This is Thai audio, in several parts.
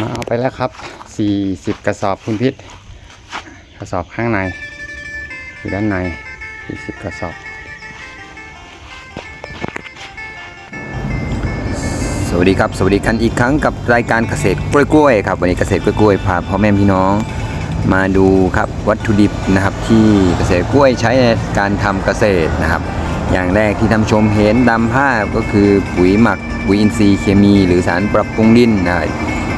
มาเอาไปแล้วครับ 40 กระสอบคุณพิษกระสอบข้างในอยู่ด้านใน 40 กระสอบ สวัสดีครับ สวัสดีกันอีกครั้งกับรายการเกษตรกล้วยๆครับ วันนี้เกษตรกล้วยๆพาพ่อแม่พี่น้องมาดูครับวัตถุดิบนะครับที่เกษตรกล้วยใช้ในการทำเกษตรนะครับ อย่างแรกที่ท่านชมเห็นดำภาพก็คือปุ๋ยหมักปุ๋ยอินทรีย์เคมี หรือสารปรับปรุงดินนะครับ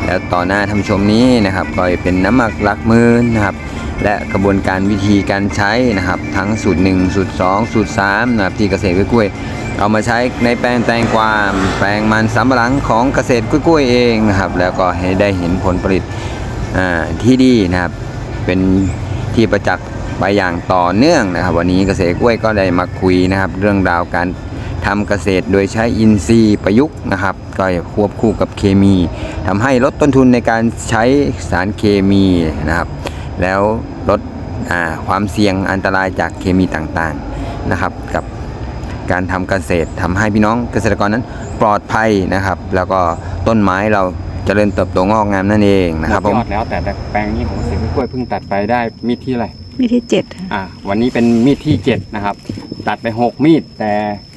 แล้วต่อหน้าท่านผู้ชมนี้นะครับก็เป็นน้ำหมักลักมืนนะครับ และกระบวนการวิธีการใช้นะครับ ทั้งสูตร1สูตร2สูตร3นะครับที่เกษตรกล้วยเอามาใช้ในแปลงแตงกวาแปลงมันสำปะหลังของเกษตรกล้วยเองนะครับ แล้วก็ให้ได้เห็นผลผลิตที่ดีนะครับ เป็นที่ประจักษ์ไปอย่างต่อเนื่องนะครับ วันนี้เกษตรกล้วยก็ได้มาคุยนะครับ เรื่องราวการ ทำเกษตรโดยใช้อินทรีย์ประยุกต์นะครับ ก็ควบคู่กับเคมีทำให้ลดต้นทุนในการใช้สารเคมีนะครับ แล้วลดอ่าความเสี่ยงอันตรายจากเคมีต่างๆนะครับ กับการทำเกษตรทำให้พี่น้องเกษตรกรนั้นปลอดภัยนะครับ แล้วก็ต้นไม้เราเจริญเติบโตงอกงามนั่นเองนะครับหผมมดยอดแล้วแต่แปลงนี้ของเกษตรกล้วยเพิ่งตัดไปได้มีดที่อะไรมีที่เจ็ดค่ะอ่าวันนี้เป็นมีดที่7นะครับ ตัดไป6มีดแต่อ่า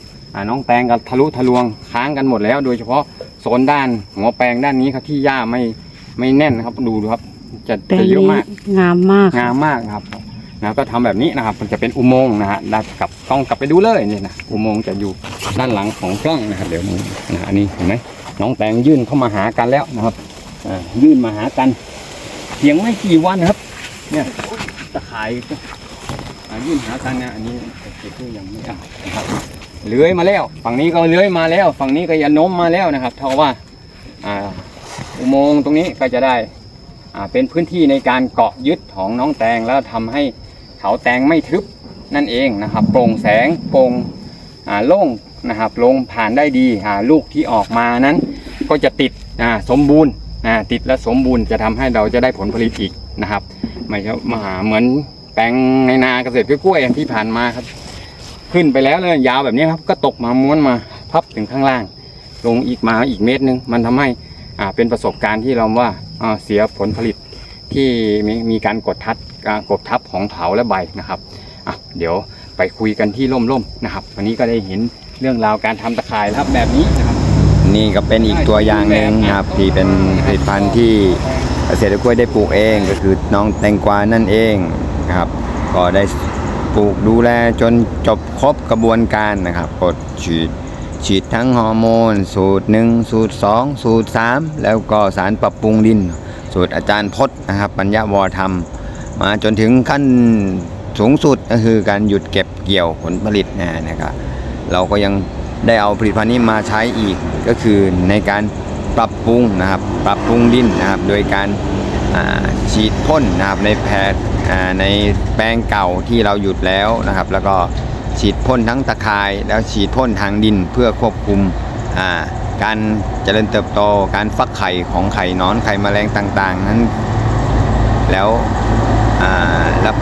น้องแตงกับทะลุทะลวงค้างกันหมดแล้ว โดยเฉพาะโซนด้านหัวแปลงด้านนี้ครับที่หญ้าไม่ไม่แน่นนะครับ ดูดูครับ จะแปลงจะเยอะนี้มากงามมากงามมากนะครับนะก็ทำแบบนี้นะครับ มันจะเป็นอุโมงค์นะฮะได้กลับกล้องกลับไปดูเลยนี่นะอุโมงค์จะอยู่ด้านหลังของกล้องนะครับ เดี๋ยวมึงนะอันนี้เห็นไหมน้องแตงยื่นเข้ามาหากันแล้วนะครับอ่ายื่นมาหากันเพียงไม่กี่วันครับ เนี่ยตะข่ายก็อ่ายื่นหากันนะอันนี้เก็บตัวยังไม่เอานะครับ เลื้อยมาแล้ว ฝั่งนี้ก็เลื้อยมาแล้ว ฝั่งนี้ก็ยาโน้มมาแล้วนะครับ เท่าว่าอุโมงค์ตรงนี้ก็จะได้เป็นพื้นที่ในการเกาะยึดของน้องแตงแล้วทำให้เขาแตงไม่ทึบนั่นเองนะครับ โปร่งแสงโปร่งโล่งนะครับลงผ่านได้ดีลูกที่ออกมานั้น ก็จะติดสมบูรณ์ติดและสมบูรณ์จะทำให้เราจะได้ผลผลิตอีกนะครับไม่ใช่มาเหมือนแปลงในนาเกษตรกล้วยที่ผ่านมาครับ ขึ้นไปแล้วเลยยาวแบบนี้ครับก็ตกมาม้วนมาพับถึงข้างล่าง ลงอีกมาอีกเมตรหนึงมันทำให้อ่าเป็นประสบการณ์ที่เราว่าอ่าเสียผลผลิตที่มีมีการกดทับการกดทับของเถาและใบนะครับอะเดี๋ยวไปคุยกันที่ร่มๆนะครับ วันนี้ก็ได้เห็นเรื่องราวการทำตะข่ายครับแบบนี้นะครับ นี่ก็เป็นอีกตัวอย่างหนึ่งครับที่เป็นผลิตภัณฑ์ที่เกษตรกล้วยได้ปลูกเองก็คือน้องแตงกวานั่นเองครับ ก็ได้ ปลูกดูแลจนจบครบกระบวนการนะครับกดฉีดฉีดทั้งฮอร์โมน สูตร 1 สูตร 2 สูตร 3 แล้วก็สารปรับปรุงดิน สูตรอาจารย์พจน์นะครับปัญญาวรธรรม มาจนถึงขั้นสูงสุดก็คือการหยุดเก็บเกี่ยวผลผลิตนะนะครับเราก็ยังได้เอาผลิตภัณฑ์นี้มาใช้อีกก็คือในการปรับปรุงนะครับ ปรับปรุงดินนะครับ โดยการ ฉีดพ่นนะครับในแพทในแปลงเก่าที่เราหยุดแล้วนะครับ แล้วก็ฉีดพ่นทั้งตะข่ายแล้วฉีดพ่นทางดินเพื่อควบคุมการเจริญเติบโต การฟักไข่ของไข่นอนไข่แมลงต่างๆ นั้น แล้วรับ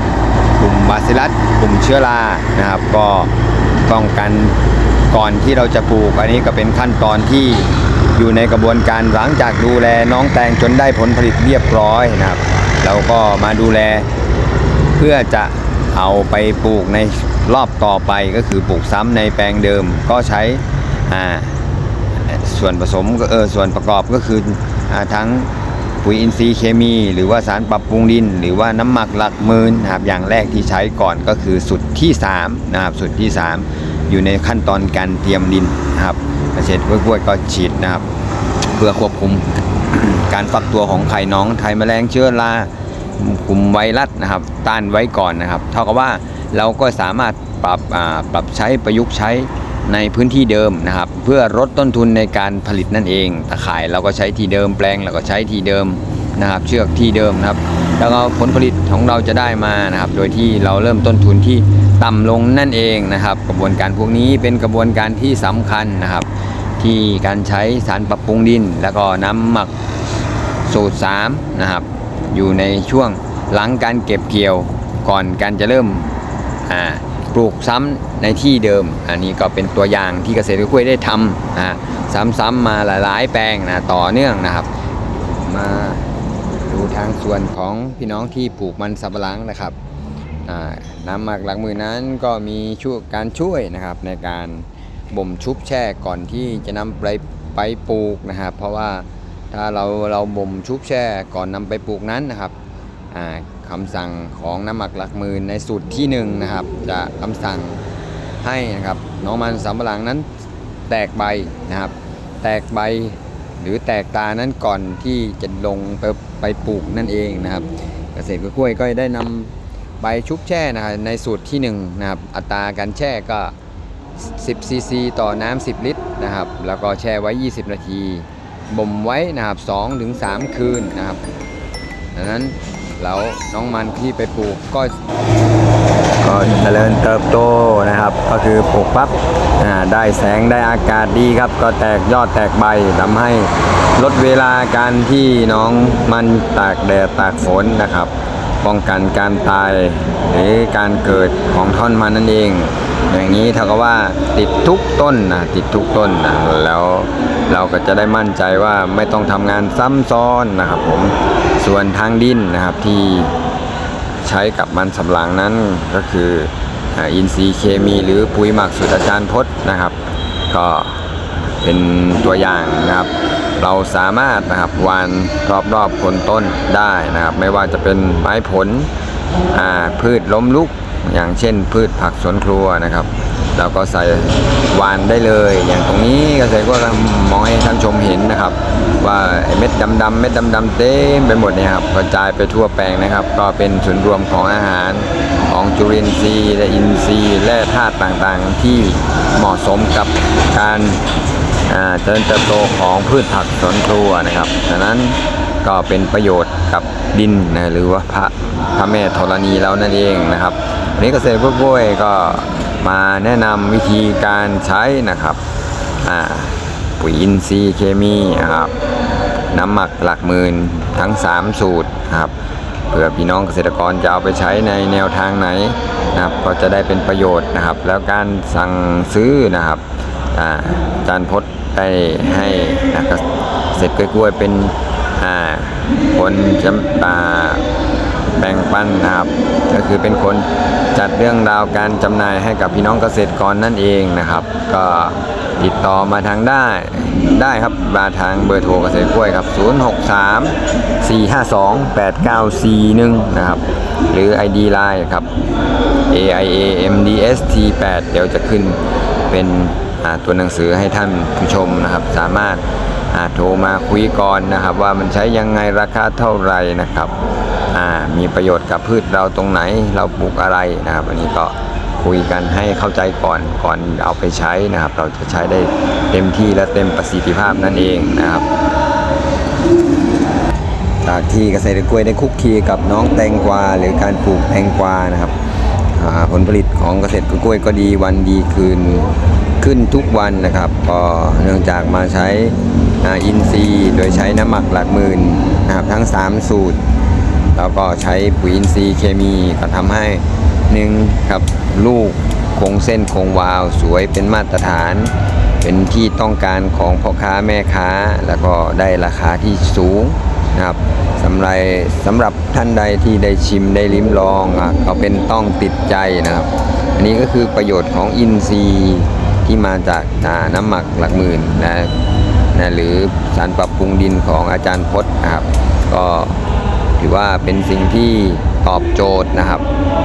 กลุ่มบาซิลัสกลุ่มเชื้อรานะครับ ก็ป้องกันก่อนที่เราจะปลูก อันนี้ก็เป็นขั้นตอนที่ อยู่ในกระบวนการหลังจากดูแลน้องแตงจนได้ผลผลิตเรียบร้อยนะครับเราก็มาดูแลเพื่อจะเอาไปปลูกในรอบต่อไปก็คือปลูกซ้ำในแปลงเดิมก็ใช้ส่วนผสมก็เออส่วนประกอบก็คืออทั้งปุ๋ยอินทรีย์เคมี หรือว่าสารปรับปรุงดิน หรือว่าน้ำหมักหลักมืนนะครับอย่างแรกที่ใช้ก่อนก็คือสุดที่3นะครับสุดที่ 3 อยู่ในขั้นตอนการเตรียมดินนะครับ เกษตรกล้วยก็ฉีดนะครับ เพื่อควบคุมการฟักตัวของไข่น้องไทยแมลงเชื้อรากลุ่มไวรัสนะครับ ต้านไว้ก่อนนะครับ เท่ากับว่าเราก็สามารถปรับปรับใช้ประยุกต์ใช้ในพื้นที่เดิมนะครับ เพื่อลดต้นทุนในการผลิตนั่นเองตะข่ายเราก็ใช้ที่เดิมแปลงเราก็ใช้ที่เดิมนะครับ เชือกที่เดิมนะครับ แล้วก็ผลผลิตของเราจะได้มานะครับ โดยที่เราเริ่มต้นทุนที่ต่ำลงนั่นเองนะครับ กระบวนการพวกนี้เป็นกระบวนการที่สำคัญนะครับ ที่การใช้สารปรับปรุงดิน แล้วก็น้ำหมักสูตร3นะครับ อยู่ในช่วงหลังการเก็บเกี่ยวก่อนการจะเริ่มปลูกซ้ำในที่เดิม อันนี้ก็เป็นตัวอย่างที่เกษตรกล้วยได้ทำนะซ้ำๆมาหลายๆ แปลงนะต่อเนื่องนะครับ มาดูทางส่วนของพี่น้องที่ปลูกมันสำปะหลังนะครับน้ำหมักหลักมือนั้นก็มีช่วยการช่วยนะครับในการ บ่มชุบแช่ก่อนที่จะนำไปไปปลูกนะครับ เพราะว่าถ้าเราเราบ่มชุบแช่ก่อนนำไปปลูกนั้นนะครับอ่าคำสั่งของน้ำหมักหลักหมืนในสูตรที่หนึ่งนะครับ จะคำสั่งให้นะครับน้องมันสำปะหลังนั้นแตกใบนะครับ แตกใบหรือแตกตานั้นก่อนที่จะลงไปไปปลูกนั่นเองนะครับ เกษตรกล้วยก็ได้นำใบชุบแช่นะครับในสูตรที่1นะครับอัตราการแช่ก็ 10ซีซีต่อน้ำ10 ลิตรนะครับ แล้วก็แช่ไว้ 20 นาทีบ่มไว้นะครับ2ถึง3คืนนะครับดังนั้นแล้วน้องมันที่ไปปลูกก็ก็เจริญเติบโตนะครับ ก็คือปลูกปั๊บอ่าได้แสงได้อากาศดีครับ ก็แตกยอดแตกใบทำให้ลดเวลาการที่น้องมันตากแดดตากฝนนะครับ ป้องกันการตายหรือการเกิดของท่อนมันนั่นเอง อย่างนี้เท่ากับว่าติดทุกต้นนะติดทุกต้นนะแล้วเราก็จะได้มั่นใจว่าไม่ต้องทำงานซ้ำซ้อนนะครับผมส่วนทางดินนะครับที่ใช้กับมันสำหลังนั้นก็คืออินทรีย์เคมีหรือปุ๋ยหมักสุดอาจารย์พจน์นะครับ ก็เป็นตัวอย่างนะครับ เราสามารถนะครับวานรอบๆคนต้นได้นะครับ ไม่ว่าจะเป็นไม้ผลพืชล้มลุก อย่างเช่น พืชผักสวนครัวนะครับ เราก็ใส่วานได้เลย อย่างตรงนี้เกษตรก็มองให้ท่านชมเห็นนะครับ ว่าเม็ดดำๆเม็ดดำๆเต็มไปหมดเนี่ยครับกระจายไปทั่วแปลงนะครับ ก็เป็นส่วนรวมของอาหารของจุลินทรีย์และอินทรีย์และธาตุต่างๆ ที่เหมาะสมกับการ เจริญเติบโตของพืชผักสวนครัวนะครับดังนั้นก็เป็นประโยชน์กับดินนะหรือว่าพระพระแม่ธรณีเรานั่นเองนะครับวันนี้เกษตรกล้วยก็มาแนะนำวิธีการใช้นะครับอ่าปุ๋ยอินทรีย์เคมีนะครับน้ำหมักหลักหมื่นทั้ง 3 สูตรครับเผื่อพี่น้องเกษตรกรจะเอาไปใช้ในแนวทางไหนนะครับก็จะได้เป็นประโยชน์นะครับ แล้วการสั่งซื้อนะครับ อาจารย์พจน์ได้ให้นะครับเสร็จกล้วยเป็นคนจำอ่าแบ่งปันนะครับ ก็คือเป็นคนจัดเรื่องราวการจำหน่ายให้กับพี่น้องเกษตรกรนั่นเองนะครับ ก็ติดต่อมาทางได้ได้ครับมาทางเบอร์โทรเกษตรกล้วยครับ 063 452 8941 นะครับ หรือ ID Line ครับ AIAMDST8 เดี๋ยวจะขึ้นเป็น ตัวหนังสือให้ท่านผู้ชมนะครับ สามารถาโทรมาคุยก่อนนะครับ ว่ามันใช้ยังไงราคาเท่าไหร่นะครับมีประโยชน์กับพืชเราตรงไหนเราปลูกอะไรนะครับ อันนี้ก็คุยกันให้เข้าใจก่อนก่อนเอาไปใช้นะครับ เราจะใช้ได้เต็มที่และเต็มประสิทธิภาพนั่นเองนะครับจากที่เกษตรกล้วยได้คุกคีกับน้องแตงกวาหรือการปลูกแตงกวานะครับผลผลิตของเกษตรกล้วยก็ดีวันดีคืน ขึ้นทุกวันนะครับก็เนื่องจากมาใช้อินทรีย์โดยใช้น้ำหมักหลักหมื่นนะครับทั้ง 3 สูตร แล้วก็ใช้ปุ๋ยอินทรีย์เคมีก็ทำให้หนึ่งครับลูกคงเส้นคงวาวสวยเป็นมาตรฐาน เป็นที่ต้องการของพ่อค้าแม่ค้า แล้วก็ได้ราคาที่สูงนะครับสำหรับสำหรับท่านใดที่ได้ชิมได้ลิ้มลองอะก็เป็นต้องติดใจนะครับ อันนี้ก็คือประโยชน์ของอินทรีย์ ที่มาจากาน้ำหมักหลักหมื่นนะนะหรือสารปรับปรุงดินของอาจารย์พจน์นะครับ ก็ถือว่าเป็นสิ่งที่ตอบโจทย์นะครับ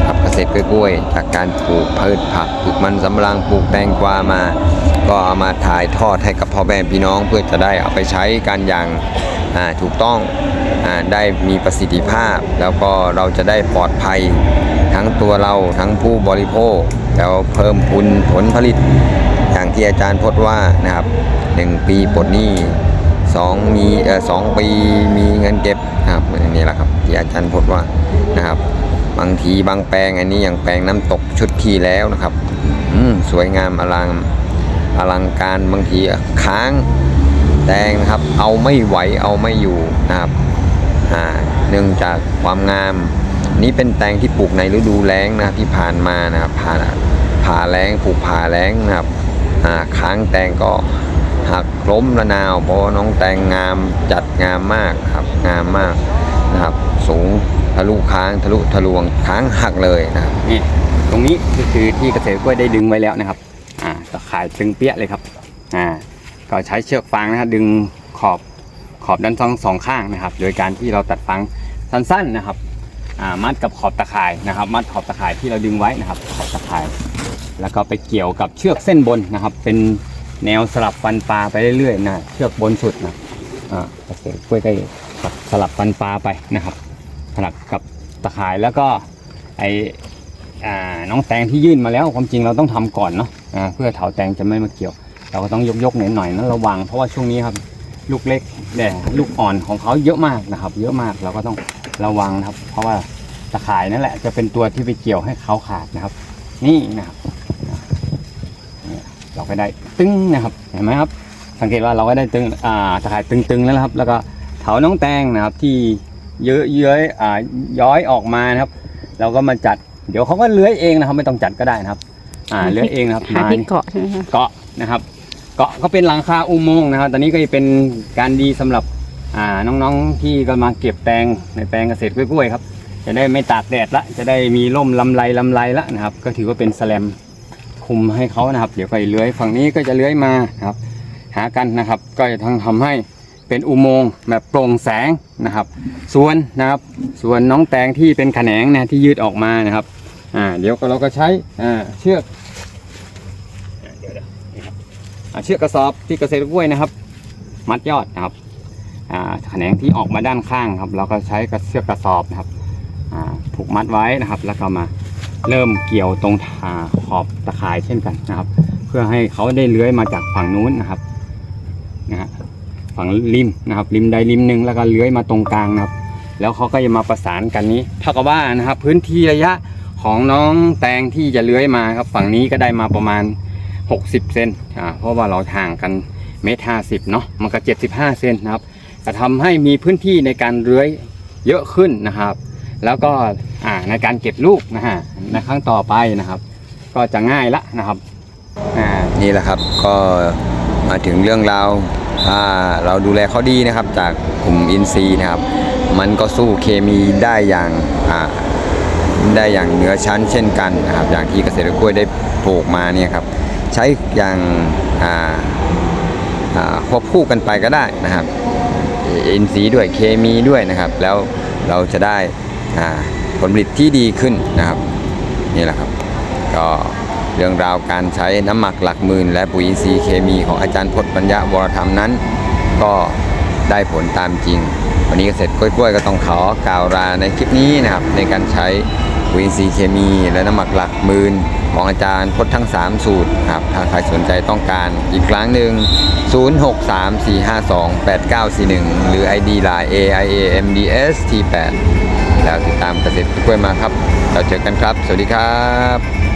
กับเกษตรกล้วยจากการปลูกพืชผักปลูกมันสำปะหลังปลูกแตงกวามา ก็เอามาถ่ายทอดให้กับพ่อแม่พี่น้องเพื่อจะได้เอาไปใช้กันอย่างาถูกต้องอได้มีประสิทธิภาพ แล้วก็เราจะได้ปลอดภัยทั้งตัวเราทั้งผู้บริโภค แล้วเพิ่มพูนผลผลิต ที่อาจารย์พจน์ว่านะครับหนึ่งปีปลดหนี้สองมีเออสองปีมีเงินเก็บนะครับอันนี้แหละครับที่อาจารย์พจน์ว่านะครับ บางทีบางแปลงอันนี้อย่างแปลงน้ำตกชุดที่แล้วนะครับอืมสวยงามอลังอลังการบางทีค้างแดงนะครับเอาไม่ไหวเอาไม่อยู่นะครับอ่าเนื่องจากความงาม นี่เป็นแตงที่ปลูกในฤดูแล้งนะที่ผ่านมานะครับผ่านผ่าแล้งปลูกผ่าแล้งนะครับ ค้างแตงก็หักล้มระนาว เพราะน้องแตงงามจัดงามมากครับงามมากนะครับ สูงทะลุค้างทะลุทะลวงค้างหักเลยนะครับนี่ตรงนี้ก็คือที่เกษตรกล้วยได้ดึงไว้แล้วนะครับอ่าตะข่ายตึงเปี้ยเลยครับอ่าก็ใช้เชือกฟางนะครับดึงขอบขอบด้านสองสองข้างนะครับ โดยการที่เราตัดฟางสั้นๆนะครับอ่ามัดกับขอบตะข่ายนะครับ มัดขอบตะข่ายที่เราดึงไว้นะครับ ขอบตะข่าย แล้วก็ไปเกี่ยวกับเชือกเส้นบนนะครับ เป็นแนวสลับฟันปลาไปเรื่อยๆนะเชือกบนสุดนะอ่าเกษตรกล้วยก็สลับฟันปลาไปนะครับสลับกับตะข่ายแล้วก็ไออ่าน้องแตงที่ยื่นมาแล้วความจริงเราต้องทำก่อนเนาะอ่าเพื่อเถาแตงจะไม่มาเกี่ยว เราก็ต้องยกยกๆหน่อยหน่อยๆนะระวังเพราะว่าช่วงนี้ครับลูกเล็กแต่ลูกอ่อนของเขาเยอะมากนะครับ เยอะมากเราก็ต้องระวังนะครับ เพราะว่าตะข่ายนั่นแหละจะเป็นตัวที่ไปเกี่ยวให้เขาขาดนะครับ นี่นะครับ นี่เราก็ได้ตึ้งนะครับเห็นไหมครับ สังเกตว่าเราก็ได้ตึงอ่าตะข่ายตึงๆแล้วนะครับ แล้วก็เถาน้องแตงนะครับที่เยอะเย้ยอ่าย้อยออกมานะครับ เราก็มาจัด เดี๋ยวเขาก็เลื้อยเองนะครับ ไม่ต้องจัดก็ได้นะครับ อ่าเลื้อยเองนะครับหามาที่นี่เกาะใช่ไหมคะเกาะนะครับ เกาะก็เป็นหลังคาอุโมงค์นะครับ ตอนนี้ก็จะเป็นการดีสำหรับอ่าน้องๆที่กำลังเก็บแตงในแปลงเกษตรกล้วยๆครับจะได้ไม่ตากแดดละ จะได้มีร่มลำไรลำไรละนะครับ ก็ถือว่าเป็นแสแลม คุมให้เขานะครับเดี๋ยวก็เลื้อยฝั่งนี้ก็จะเลื้อยมานะครับ หากันนะครับ ก็จะทั้งทำให้เป็นอุโมงค์แบบโปร่งแสงนะครับ ส่วนนะครับ ส่วนน้องแตงที่เป็นแขนงนะที่ยืดออกมานะครับอ่าเดี๋ยวเราก็ใช้อ่าเชือกอ่าเชือกกระสอบที่เกษตรกล้วยนะครับ มัดยอดนะครับอ่าแขนงที่ออกมาด้านข้างครับ เราก็ใช้กระเชือกกระสอบนะครับอ่าผูกมัดไว้นะครับ แล้วก็มา เริ่มเกี่ยวตรงอ่าขอบตะข่ายเช่นกันนะครับ เพื่อให้เขาได้เลื้อยมาจากฝั่งนู้นนะครับนะฮะฝั่งริมนะครับ ริมใดริมหนึ่งแล้วก็เลื้อยมาตรงกลางนะครับ แล้วเขาก็จะมาประสานกันนี้เท่ากับว่านะครับ พื้นที่ระยะของน้องแตงที่จะเลื้อยมาครับ ฝั่งนี้ก็ได้มาประมาณ 60เซนอ่าเพราะว่าเราห่างกันเมตรห้าสิบเนาะมันก็75เซนนะครับจะทำให้มีพื้นที่ในการเลื้อยเยอะขึ้นนะครับ แล้วก็ในการเก็บลูกนะฮะในครั้งต่อไปนะครับ ก็จะง่ายละนะครับนี่แหละครับก็มาถึงเรื่องราวถ้าเราดูแลเขาดีนะครับ จากกลุ่มอินซีนะครับ มันก็สู้เคมีได้อย่างได้อย่างเหนือชั้นเช่นกันนะครับ อย่างที่เกษตรกล้วยได้ปลูกมาเนี่ยครับ ใช้อย่างควบคู่กันไปก็ได้นะครับอินทรีด้วยเคมีด้วยนะครับ แล้วเราจะได้ ผลผลิตที่ดีขึ้นนะครับนี่แหละครับ ก็เรื่องราวการใช้น้ำหมักหลักหมื่น และปุ๋ยอินทรีย์เคมีของอาจารย์พจน์ปัญญาวรธรรมนั้น ก็ได้ผลตามจริง วันนี้เกษตรกล้วยๆก็ต้องขอกล่าวลาในคลิปนี้นะครับ ในการใช้ปุ๋ยอินทรีย์เคมี และน้ำหมักหลักหมื่นของอาจารย์พจน์ทั้ง 3 สูตรครับถ้าใครสนใจต้องการอีกครั้งหนึ่ง 0634528941 หรือ ID Line AIAMDS T8 แล้วติดตามเกษตรกล้วยมาครับเราเจอกันครับ สวัสดีครับ